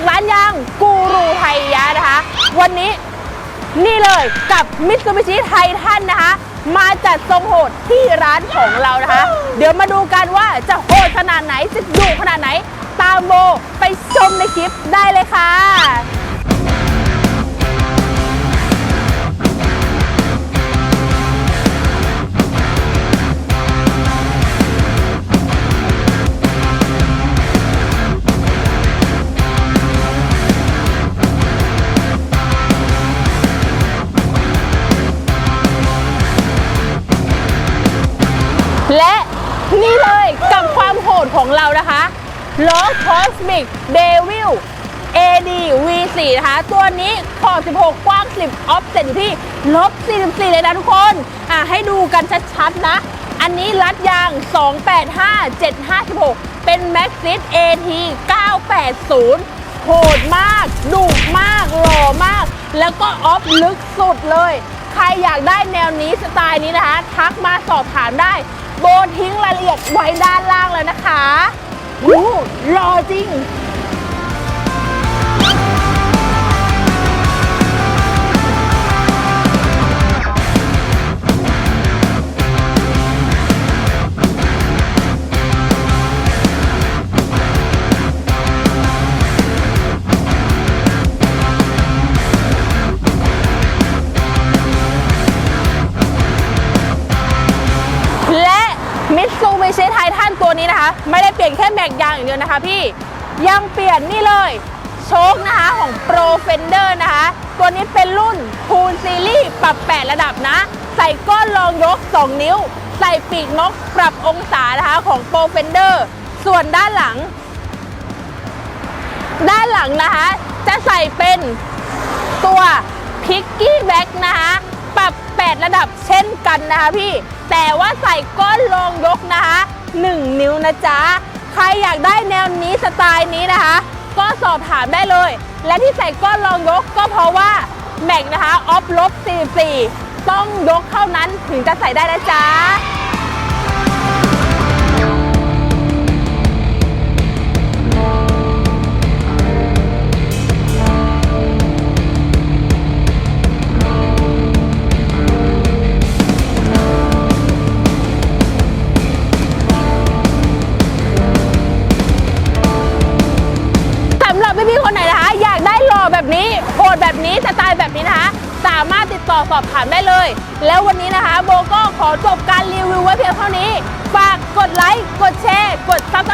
ม็กร้านยางกูรูไทยยะนะคะ วันนี้นี่เลยกับมิตซูบิชิไททันนะคะ มาจัดทรงโหดที่ร้านของเรานะคะ เดี๋ยวมาดูกันว่าจะโหดขนาดไหนจะดุขนาดไหน ตามโบไปชมในคลิปได้เลยค่ะ และนี่เลยกับความโหดของเรานะคะล้อ Cosmic Devil AD V4 นะคะ ตัวนี้ขอบ 16 กว้าง 10 ออฟเซ็ตอยู่ที่ลบ 44 เลยนะทุกคน อะ ให้ดูกันชัดๆ นะ อันนี้รัดยาง 285 756 เป็น Maxxis AT 980 โหดมาก ดุมาก หล่อมาก แล้วก็ออฟลึกสุดเลย ใครอยากได้แนวนี้สไตล์นี้นะคะ ทักมาสอบถามได้ โบทิ้งรายละเอียดไว้ด้านล่างแล้วนะคะอู้รอจริง ตัวนี้นะคะ ไม่ได้เปลี่ยนแค่แม็กยางอย่างเดียวนะคะพี่ยังเปลี่ยนนี่เลยโชคนะคะของ Pro Fender นะคะ ตัวนี้เป็นรุ่น Pool Series ปรับ 8 ระดับนะ ใส่ก้อนรองยก 2 นิ้ว ใส่ปีกนกปรับองศานะคะของ Pro Fender ส่วนด้านหลัง ด้านหลังนะคะ จะใส่เป็นตัวพิกกี้แบ็กนะคะ ปรับ 8 ระดับเช่นกันนะคะพี่ แต่ว่าใส่ก้อน 1 นิ้วนะจ๊ะ ใครอยากได้แนวนี้สไตล์นี้นะคะ ก็สอบถามได้เลย และที่ใส่ก้อนรองยกก็เพราะว่าแม็กนะคะออฟลบ44 ต้องยกเท่านั้นถึงจะใส่ได้นะจ๊ะ ดแบบนี้สไตล์แบบนี้นะคะ สามารถติดต่อสอบถามได้เลย แล้ววันนี้นะคะ โบก็ขอจบการรีวิวไว้เพียงเท่านี้ ฝากกดไลค์ กดแชร์ กดซับ